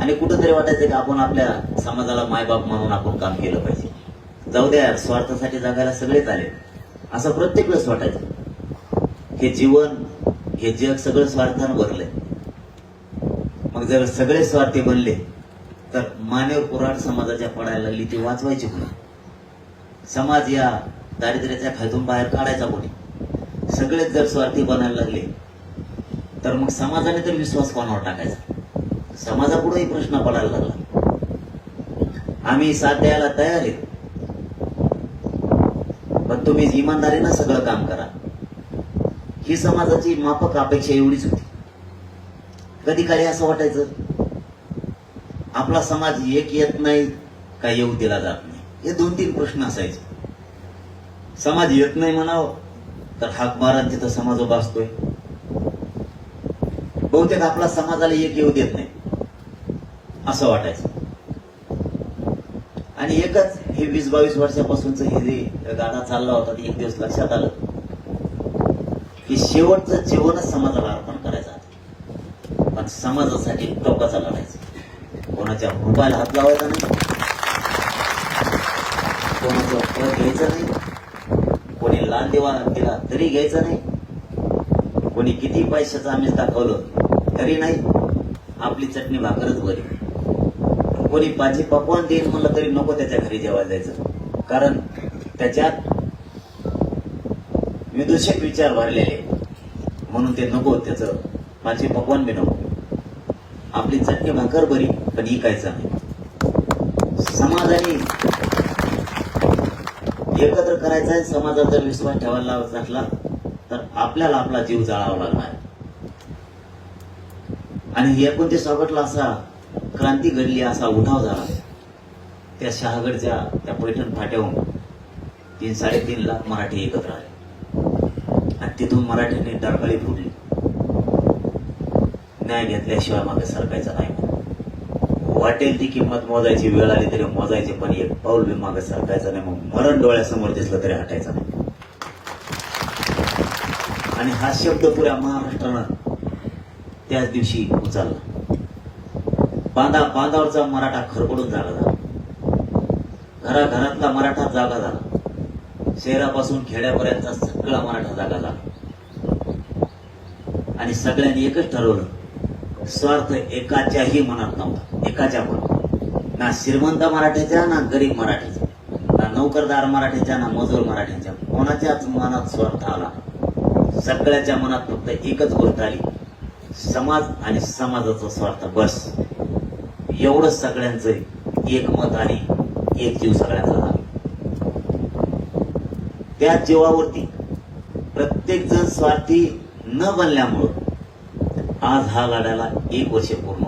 आणि कुठंतरी वाटायचं की आपण आपल्या समाजाला मायबाप म्हणून आपण काम केलं पाहिजे. जाऊ द्या स्वार्थासाठी जगायला सगळेच आले. असं प्रत्येक वेळेस वाटायचं. हे जीवन हे जग सगळं स्वार्थानं भरलंय. मग जर सगळे स्वार्थी बनले तर मानव कुराड समाजाच्या पडायला लागली ती वाचवायची कोणी समाज या दारिद्र्याच्या खायतून बाहेर काढायचा कोणी? सगळेच जर स्वार्थी बनायला लागले तर मग समाजाने तर विश्वास कोणावर टाकायचा? समाजापुढेही प्रश्न पडायला लागला. आम्ही साथ द्यायला तयार आहे. पण तुम्ही इमानदारीनं सगळं काम करा. ही समाजाची माफक अपेक्षा एवढीच होती. कधी काही असं वाटायचं? आपला समाज एक येत नाही का येऊ दिला जात नाही? हे दोन तीन प्रश्न असायचे. समाज येत नाही म्हणावं तर हाक मारा तिथं समाज उभा असतोय. बहुतेक आपला समाजाला एक येऊ देत नाही. असं वाटायचं. आणि एकच हे वीस बावीस वर्षापासूनच हे जे गाणं चालला होता ते एक दिवस लक्षात आलं. की शेवटचं जीवनच समाजाला अर्पण करायचं पण समाजासाठी टोकाचा लढायचं. कोणाच्या मोबाईल हात लावायचा नाही. कोणाचं फळ घ्यायचं नाही. कोणी लाल देवा दिला तरी घ्यायचं नाही. कोणी किती पैशाचं आम्ही दाखवलं तरी नाही. आपली चटणी भाकरच बरी. कोणी भाजी पकवान देईन म्हणलं तरी नको त्याच्या घरी जेवायला जायचं. कारण त्याच्यात विदूषक विचार भरलेले म्हणून ते नको त्याचं भाजी पकवान बी नको. आपली चटणी भाकर बरी पण इकायचं नाही. समाजाने एकत्र करायचा आहे समाजात जर विश्वास ठेवायला असला तर आपल्याला आपला जीव जाळावा लागणार. आणि एकोणतीस ऑगस्टला असा क्रांती घडली असा उठाव झाला. त्या शहागडच्या त्या पैठण फाट्याहून तीन साडेतीन लाख मराठी एकत्र आले. आणि तिथून मराठ्यांनी डरकाळी फुटली न्याय घेतल्याशिवाय मागे सरकायचा नाही वाटेल ती किंमत मोजायची वेळ आली तरी मोजायची पण एक पाऊल बी मागे सरकायचा नाही मग मरण डोळ्यासमोर दिसलं तरी हटायचं नाही. आणि हा शब्द पुऱ्या महाराष्ट्रानं त्याच दिवशी उचलला. बांधा बांधावरचा मराठा खरपडून जागा झाला. घराघरातला मराठा जागा झाला. शहरापासून खेड्यापर्यंतचा सगळा मराठा जागा झाला. आणि सगळ्यांनी एकच ठरवलं. स्वार्थ एकाच्याही मनात नव्हता. एकाच्या मनात. ना श्रीमंत मराठ्याच्या ना गरीब मराठ्याच्या ना नोकरदार मराठ्याच्या ना मजूर मराठ्याच्या कोणाच्याच मनात स्वार्थ आला सगळ्याच्या मनात फक्त एकच गोष्ट आली. समाज आणि समाजाचा स्वार्थ बस. एवढंच सगळ्यांचं एक मत आणि एक जीव सगळ्यांचा झाला. त्या जीवावरती प्रत्येक जण स्वार्थी न बनल्यामुळं आज हा लढ्याला एक वर्ष पूर्ण